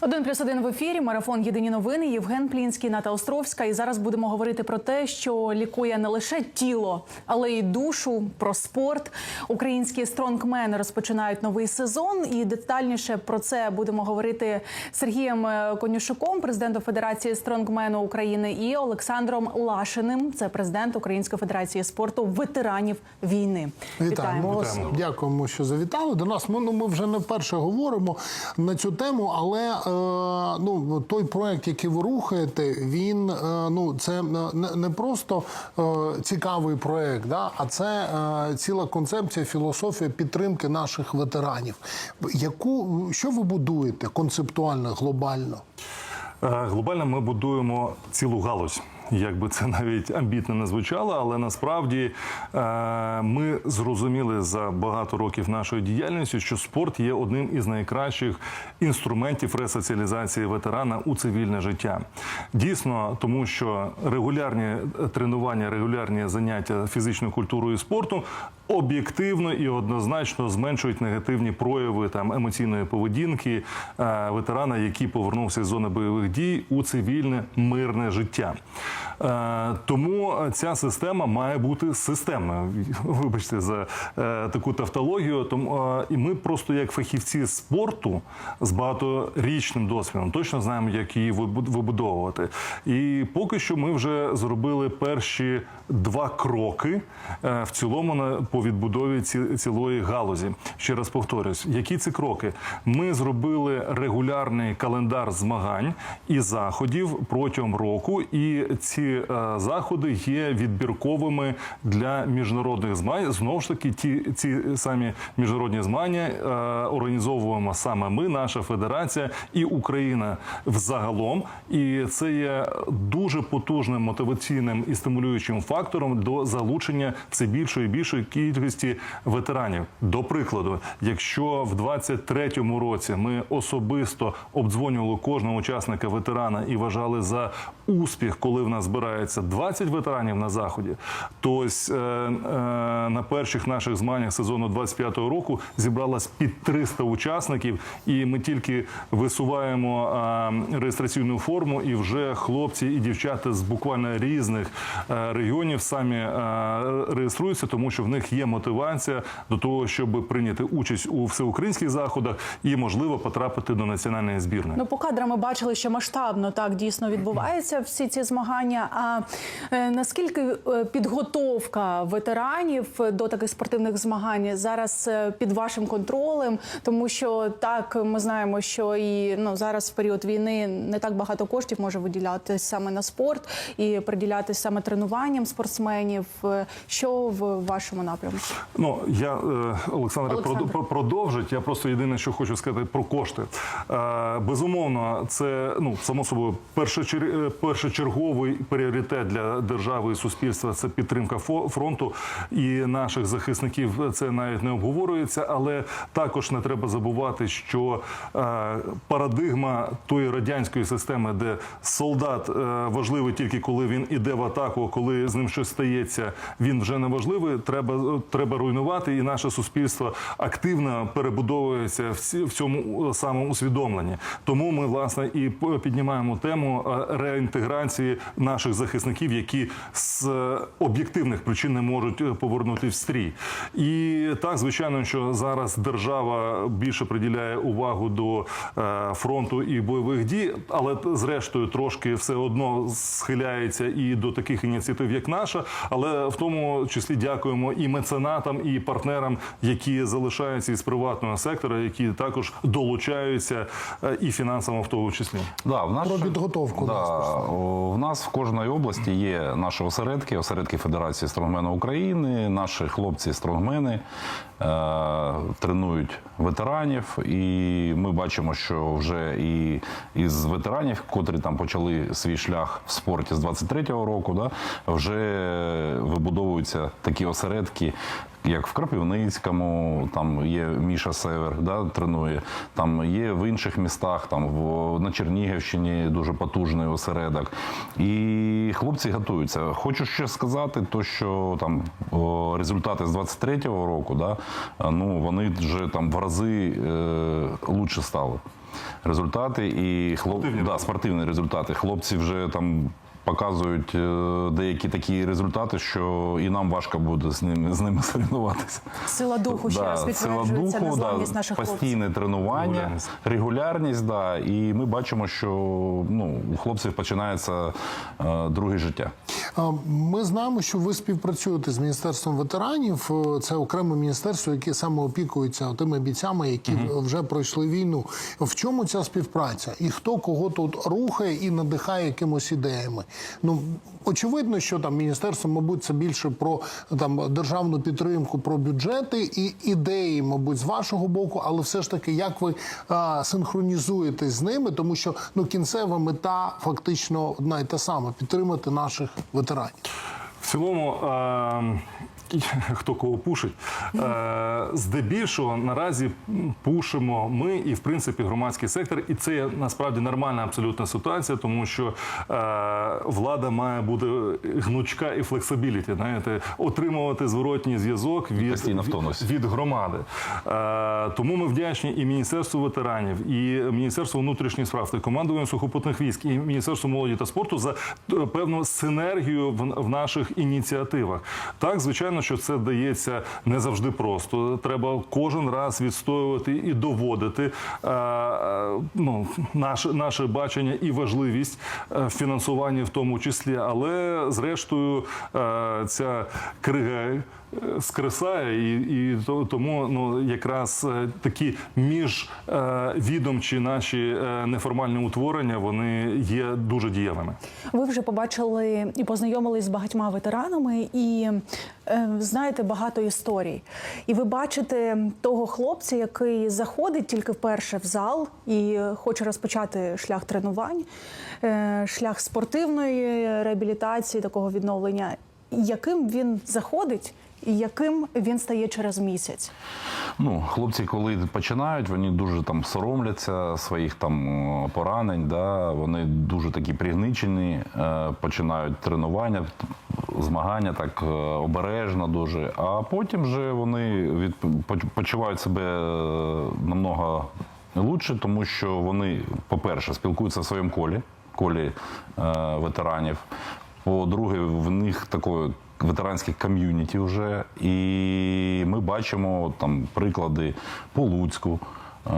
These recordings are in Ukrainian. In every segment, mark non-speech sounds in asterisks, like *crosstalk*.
Один плюс один в ефірі. Марафон Єдині новини. Євген Плінський, Ната Островська. І зараз будемо говорити про те, що лікує не лише тіло, але й душу. Про спорт. Українські стронгмени розпочинають новий сезон. І детальніше про це будемо говорити з Сергієм е, Конюшуком, президентом Федерації стронгмену України, і Олександром Лашиним. Це президент Української федерації спорту ветеранів війни. Вітаємо вас. Дякуємо, що завітали до нас. Ми, ну, ми вже не вперше говоримо на цю тему, але ну, той проект, який ви рухаєте, він е, ну, це не, не просто е, цікавий проект, да, а це е, ціла концепція, філософія підтримки наших ветеранів. Яку, що ви будуєте концептуально, глобально? Е, Глобально ми будуємо цілу галузь. Як би це *laughs* навіть амбітно не звучало, але насправді е, ми зрозуміли за багато років нашої діяльності, що спорт є одним із найкращих інструментів ресоціалізації ветерана у цивільне життя. Дійсно, тому що регулярні тренування, регулярні заняття фізичною культурою і спорту об'єктивно і однозначно зменшують негативні прояви там емоційної поведінки е, ветерана, який повернувся з зони бойових дій у цивільне мирне життя. Е, Тому ця система має бути системною. *laughs* Вибачте за е, таку тавтологію. Тому е, і ми просто як фахівці спорту з багаторічним досвідом точно знаємо, як її вибудовувати. І поки що ми вже зробили перші два кроки е, в цілому на по відбудові ці, цілої галузі. Ще раз повторюсь, які ці кроки? Ми зробили регулярний календар змагань і заходів протягом року, і ці е, заходи є відбірковими для міжнародних змагань. Знову ж таки, ті ці самі міжнародні змагання е, організовуємо саме ми, наша федерація і Україна взагалом. І це є дуже потужним мотиваційним і стимулюючим фактором до залучення все більшої і більшої кількості ветеранів. До прикладу, якщо в 23-му році ми особисто обдзвонювали кожного учасника ветерана і вважали за успіх, коли в нас збирається 20 ветеранів на заході, то ось е, е, на перших наших змаганнях сезону 25-го року зібралось під 300 учасників, і ми тільки висуваємо е, реєстраційну форму, і вже хлопці і дівчата з буквально різних е, регіонів самі е, реєструються, тому що в них є мотивація до того, щоб прийняти участь у всеукраїнських заходах і можливо потрапити до національної збірної. Ну, по кадрам ми бачили, що масштабно так дійсно відбуваються всі ці змагання. А е, наскільки е, підготовка ветеранів до таких спортивних змагань зараз е, під вашим контролем? Тому що так ми знаємо, що і ну зараз в період війни не так багато коштів може виділятися саме на спорт і приділятися саме тренуванням спортсменів. Е, Що в вашому напрямку? Ну я Олександр Олександр. продовжить. Я просто єдине, що хочу сказати про кошти. Е, Безумовно, це ну само собою е, першочерговий пріоритет для держави і суспільства. Це підтримка фронту і наших захисників. Це навіть не обговорюється, але також не треба забувати, що е, парадигма тої радянської системи, де солдат важливий тільки коли він іде в атаку, коли з ним щось стається, він вже не важливий. Треба треба руйнувати, і наше суспільство активно перебудовується в цьому самому усвідомленні. Тому ми власне і піднімаємо тему е, реінтеграції наших захисників, які з е, об'єктивних причин не можуть е, повернути в стрій. І так, звичайно, що зараз держава більше приділяє увагу до фронту і бойових дій, але зрештою трошки все одно схиляється і до таких ініціатив, як наша. Але в тому числі дякуємо і меценатам, і партнерам, які залишаються із приватного сектора, які також долучаються е, і фінансово в тому числі. Да, в наш... Про підготовку Да, в нас в кожної області є наші осередки, осередки Федерації стронгмену України. Наші хлопці стронгмени е, тренують ветеранів, і ми бачимо, що вже і із ветеранів, котрі там почали свій шлях в спорті з 23-го року, да, вже вибудовуються такі осередки. Як в Кропивницькому, там є Міша Север, да, тренує, там є в інших містах, там в, на Чернігівщині дуже потужний осередок. І хлопці готуються. Хочу ще сказати, то що там результати з 23-го року, да, ну вони вже там в рази е, лучше стали. результати і хлоп... Спортивні да, спортивні результати. Хлопці вже там. Показують е, деякі такі результати, що і нам важко буде з ними з ними *laughs* соревнуватися. Сила духу ще раз підтверджується незламність наших хлопців. постійне тренування, Регулярність. регулярність, да, і ми бачимо, що ну, у хлопців починається е, друге життя. Ми знаємо, що ви співпрацюєте з міністерством ветеранів. Е, Це окреме міністерство, яке саме опікується тими бійцями, які вже пройшли війну. В чому ця співпраця? І хто кого тут рухає і надихає якимось ідеями? Ну очевидно, що там міністерство, мабуть, це більше про там державну підтримку, про бюджети і ідеї, мабуть, з вашого боку, але все ж таки, як ви а, синхронізуєтесь з ними, тому що ну кінцева мета фактично одна і та сама підтримати наших ветеранів ветеранів. В цілому, е, *laughs* хто кого пушить, е, здебільшого наразі пушимо ми і в принципі громадський сектор, і це насправді нормальна абсолютна ситуація, тому що е, влада має бути гнучка і флексибіліті, знаєте, отримувати зворотній зв'язок від, від, від громади. Е, тому ми вдячні і Міністерству ветеранів, і Міністерству внутрішніх справ, і командуванню сухопутних військ, і Міністерству молоді та спорту за е, певну синергію в, в наших ініціативах. Так, звичайно, що це дається не завжди просто. Треба кожен раз відстоювати і доводити е, е, ну, наше, наше бачення і важливість е, фінансування в тому числі. Але зрештою е, ця крига скресає, і, і то- тому ну якраз е, такі міжвідомчі наші е, неформальні утворення вони є дуже дієвими. Ви вже побачили і познайомились з багатьма ветеранами, і е, знаєте багато історій. І ви бачите того хлопця, який заходить тільки вперше в зал і хоче розпочати шлях тренувань, е, шлях спортивної реабілітації, такого відновлення. Яким він заходить, і яким він стає через місяць? Ну, хлопці, коли починають, вони дуже там соромляться своїх там поранень. Да? Вони дуже такі пригничені, е, починають тренування, змагання так е, обережно дуже. А потім вже вони від, почувають себе е, намного лучше, тому що вони, по-перше, спілкуються в своєму колі, колі е, ветеранів. По-друге, в них такої ветеранське ком'юніті вже. І ми бачимо там приклади по Луцьку, е,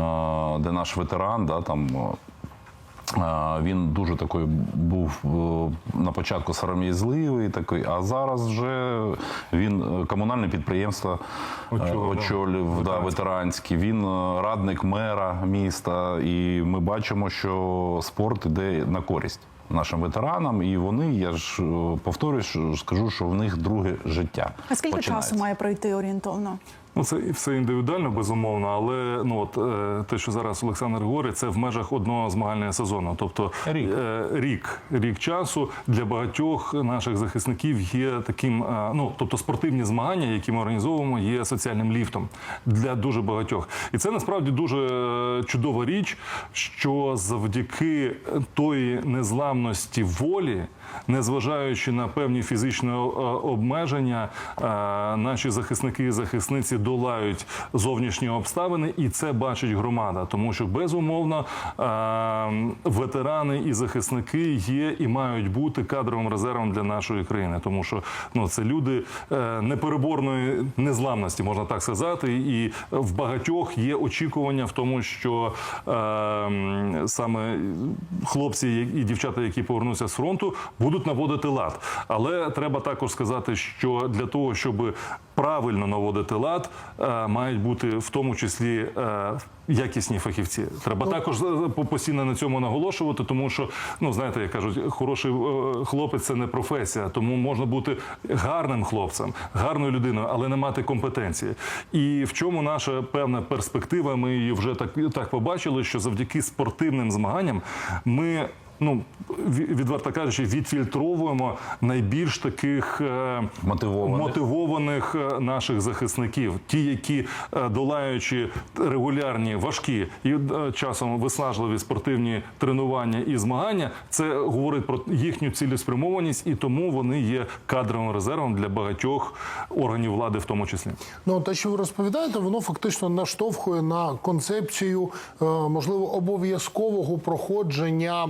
де наш ветеран, да, там. е, Він дуже такий був е, на початку сором'язливий, такий, а зараз вже він е, комунальне підприємство е, Очолив, очолив да, ветеранське. Він е, радник мера міста, і ми бачимо, що спорт іде на користь нашим ветеранам, і вони, я ж повторюю, скажу, що в них друге життя. А скільки часу має пройти орієнтовно? Ну, це і все індивідуально, безумовно, але ну от е, те, що зараз Олександр говорить, це в межах одного змагального сезону. Тобто Рік. е, рік, рік часу для багатьох наших захисників є таким. е, ну тобто спортивні змагання, які ми організовуємо, є соціальним ліфтом для дуже багатьох. І це насправді дуже чудова річ, що завдяки тої незламності волі, незважаючи на певні фізичні е, обмеження, е, наші захисники і захисниці долають зовнішні обставини, і це бачить громада, тому що безумовно е, ветерани і захисники є і мають бути кадровим резервом для нашої країни, тому що ну це люди непереборної незламності, можна так сказати, і в багатьох є очікування в тому, що саме хлопці і дівчата, які повернуться з фронту, будуть наводити лад. Але треба також сказати, що для того, щоб правильно наводити лад, е, мають бути в тому числі е, якісні фахівці. Треба також е, постійно на цьому наголошувати, тому що ну знаєте, як кажуть, хороший хлопець це не професія, тому можна бути гарним хлопцем, гарною людиною, але не мати компетенції. І в чому наша певна перспектива? Ми її вже так, так побачили, що завдяки спортивним змаганням ми ну ві- відверто кажучи, відфільтровуємо найбільш таких е, Мотивованих. мотивованих е, наших захисників, ті, які е, долаючи регулярні важкі і часом виснажливі спортивні тренування і змагання, це говорить про їхню цілеспрямованість, і тому вони є кадровим резервом для багатьох органів влади, в тому числі. Ну те, що ви розповідаєте, воно фактично наштовхує на концепцію можливо обов'язкового проходження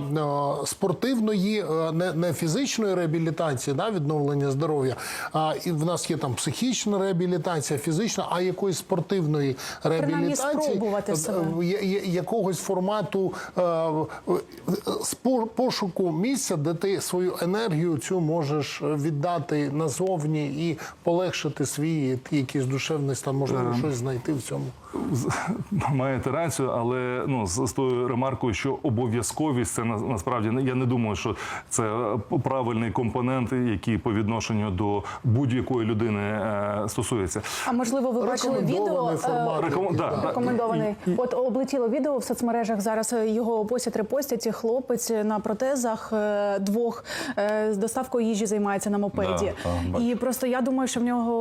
спортивної, е, не, не фізичної реабілітації, да, відновлення здоров'я. А і в нас є там психічна реабілітація, фізична, а якоїсь спортивної реабілітації спробувати е, себе. е, я- я- якогось формату е, пошуку місця, де ти свою енергію цю можеш віддати назовні і полегшити свій якийсь душевний стан, можливо, щось знайти в цьому. *laughs* Маєте рацію, але ну з, з тою ремаркою, що обов'язковість це на, насправді я не думаю, що це е, правильний компонент, який по відношенню до будь-якої людини е, стосується. А можливо, ви бачили відео Рекомендований е, рекомендований. От облетіло відео в соцмережах. Зараз е, його постять репостять. Хлопець на протезах е, двох е, з доставкою їжі займається на мопеді. Да, і просто я думаю, що в нього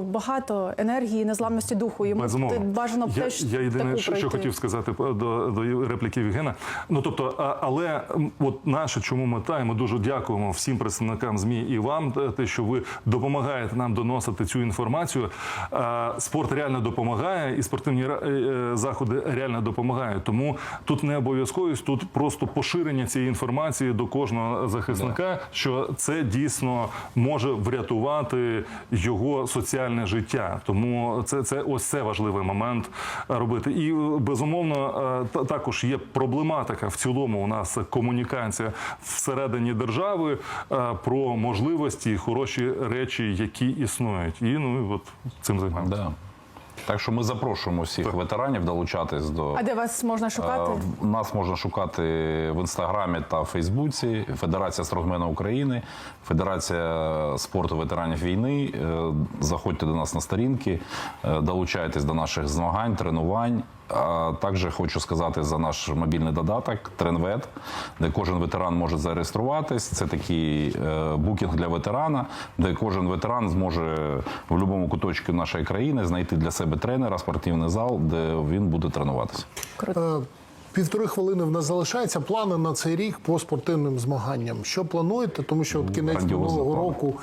багато енергії, незламності духу. Йому Безумовно. бажано я, теж я єдине, таку що, пройти. що хотів сказати до, до репліки Євгена. Ну тобто, а, але от наша чому мета, і ми дуже дякуємо всім представникам змі і вам, те- що ви допомагаєте нам доносити цю інформацію. А, Спорт реально допомагає, і спортивні е, е, заходи реально допомагають. Тому тут не обов'язковість, тут просто поширення цієї інформації до кожного захисника, що це дійсно може врятувати його соціальне життя. Тому це, це ось це важливий момент робити. І е, безумовно е, та- також є проблематика в цілому. У нас комунікація всередині держави е, про можливості і хороші речі, які існують. І ну і от цим займаємося. Да. Так що ми запрошуємо всіх ветеранів долучатись до А де вас можна шукати? Е, Нас можна шукати в інстаграмі та Фейсбуці. Федерація Строгмена України, Федерація спорту ветеранів війни. Е, Заходьте до нас на сторінки, е, долучайтесь до наших змагань, тренувань. А також хочу сказати за наш мобільний додаток Тренвет, де кожен ветеран може зареєструватись. Це такий е, букінг для ветерана, де кожен ветеран зможе в будь-якому куточку нашої країни знайти для себе тренера, спортивний зал, де він буде тренуватися. Круто. Півтори хвилини в нас залишається. Плани на цей рік по спортивним змаганням. Що плануєте? Тому що от кінець минулого року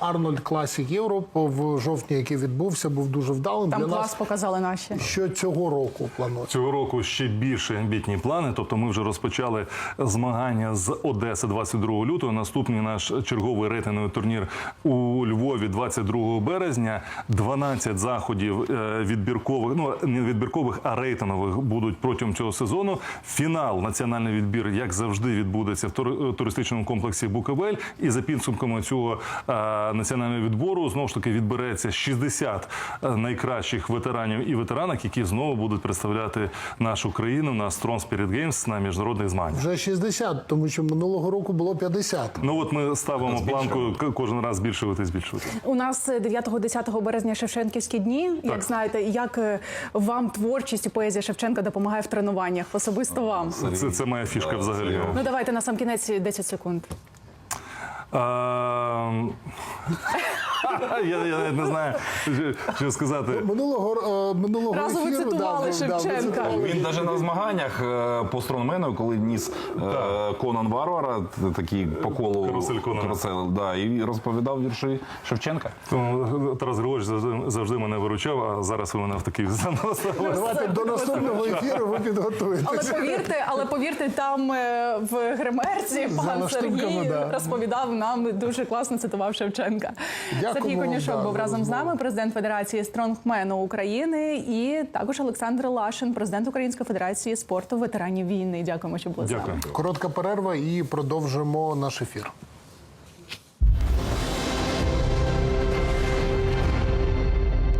Арнольд Класік Європ в жовтні, який відбувся, був дуже вдалим Там для клас нас. показали наші. Що цього року плануєте? Цього року ще більше амбітні плани. Тобто, ми вже розпочали змагання з Одеси 22 лютого. Наступний наш черговий рейтинговий турнір у Львові 22 березня. 12 заходів е, відбіркових, ну не відбіркових, а рейтингових будуть протягом цього сезону. Фінал національний відбір, як завжди, відбудеться в тури- туристичному комплексі Буковель. І за підсумками цього е, національного відбору знову ж таки відбереться 60 найкращих ветеранів і ветеранок, які знову будуть представляти нашу країну на Strong Spirit Games на міжнародних змаганнях. Вже 60, тому що минулого року було 50. Ну от ми ставимо планку кожен раз збільшувати, збільшувати. У нас 9-10 березня Шевченківські дні. Як знаєте, як е, вам творчість і поезія Шевченка допомагає в тренуваннях? Особисто вам. Це, це моя фішка взагалі. Ну давайте на сам кінець 10 секунд. *laughs* Я, я навіть не знаю, що, що сказати. Минулого е, минулого Разу ви цитували Шевченка. Він навіть на змаганнях е, по стронгмену, коли ніс е, Конан Варвара, такий по колу Карусель да, і розповідав вірші Шевченка. Тарас Григорович завжди, завжди мене виручав, а зараз ви мене в такий заставили. Давайте до наступного ефіру ви Але повірте, але повірте, там в гримерці пан Сергій да. розповідав нам дуже класно цитував Шевченка. Сергій Конюшок да, був разом з нами, президент Федерації стронгмену України, і також Олександр Лашин, президент Української федерації спорту ветеранів війни. Дякуємо, що були з нами. Коротка перерва і продовжимо наш ефір.